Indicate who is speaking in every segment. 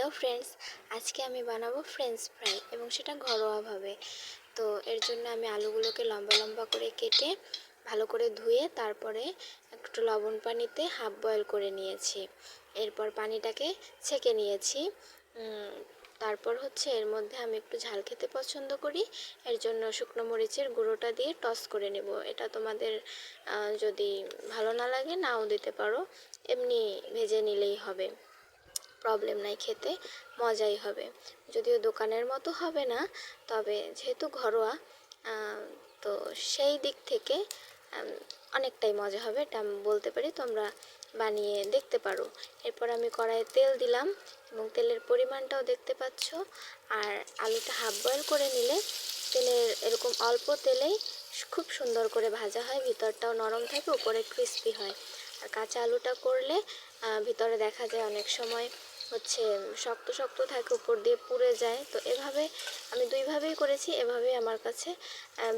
Speaker 1: Hello friends, আজকে আমি বানাবো ফ্রেঞ্চ ফ্রাই এবং সেটা ঘরোয়াভাবে। তো এর জন্য আমি আলুগুলোকে লম্বা লম্বা করে কেটে ভালো করে ধুয়ে তারপরে একটু লবণ পানিতে হাফ বয়েল করে নিয়েছি। এরপর পানিটাকে ছেঁকে নিয়েছি। তারপর হচ্ছে এর মধ্যে আমি একটু ঝাল খেতে পছন্দ করি। এর জন্য শুকনো মরিচের গুঁড়োটা দিয়ে টস করে নেব। এটা তোমাদের যদি ভালো না লাগে নাও দিতে পারো। এমনি ভেজে নিলেই হবে। প্রবলেম নাই, খেতে মজাই হবে। যদিও দোকানের মতো হবে না, তবে যেহেতু ঘরোয়া তো সেই দিক থেকে অনেকটাই মজা হবে, এটা আমি বলতে পারি, তোমরা বানিয়ে দেখতে পারো। এরপর আমি কড়াইয়ে তেল দিলাম এবং তেলের পরিমাণটাও দেখতে পাচ্ছ। আর আলুটা হাফ বয়েল করে নিলে তেলের এরকম অল্প তেলেই খুব সুন্দর করে ভাজা হয়, ভিতরটাও নরম থাকে, উপরে ক্রিস্পি হয়। আর কাঁচা আলুটা করলে ভিতরে দেখা যায় অনেক সময় হচ্ছে শক্ত শক্ত থাকে, উপর দিয়ে পুড়ে যায়। তো এভাবে আমি দুইভাবেই করেছি, এভাবেই আমার কাছে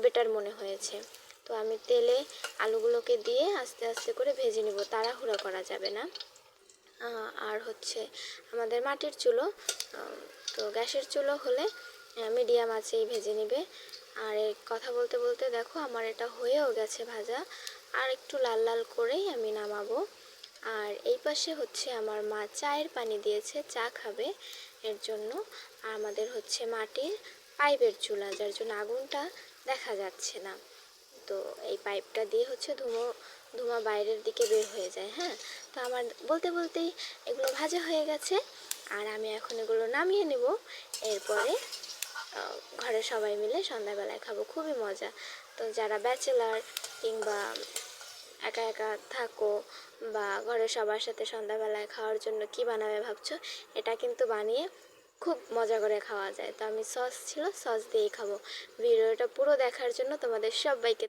Speaker 1: বেটার মনে হয়েছে। তো আমি তেলে আলুগুলোকে দিয়ে আস্তে আস্তে করে ভেজে নেব, তাড়াহুড়া করা যাবে না। আর হচ্ছে আমাদের মাটির চুলো তো গ্যাসের চুলো হলে মিডিয়াম আঁচেই ভেজে নেবে। আর কথা বলতে বলতে দেখো, আমার এটা হয়েও গেছে ভাজা। আর একটু লাল লাল করেই আমি নামাবো। আর এই পাশে হচ্ছে আমার মা চায়ের পানি দিয়েছে, চা খাবে এর জন্য। আর আমাদের হচ্ছে মাটির পাইপের চুলা, যার জন্য আগুনটা দেখা যাচ্ছে না। তো এই পাইপটা দিয়ে হচ্ছে ধুমো ধোঁয়া বাইরের দিকে বের হয়ে যায় হ্যাঁ? তো আমার বলতে বলতেই এগুলো ভাজা হয়ে গেছে, আর আমি এখন এগুলো নামিয়ে নেব। এরপরে ঘরে সবাই মিলে সন্ধ্যাবেলায় খাব, খুবই মজা। তো যারা ব্যাচেলার কিংবা একা একা থাকো বা ঘরের সবার সাথে সন্ধ্যাবেলায় খাওয়ার জন্য কি বানাবে ভাবছ, এটা কিন্তু বানিয়ে খুব মজা করে খাওয়া যায়। তো আমি সস ছিল, সস দিয়েই খাব। ভিডিওটা পুরো দেখার জন্য তোমাদের সবাইকে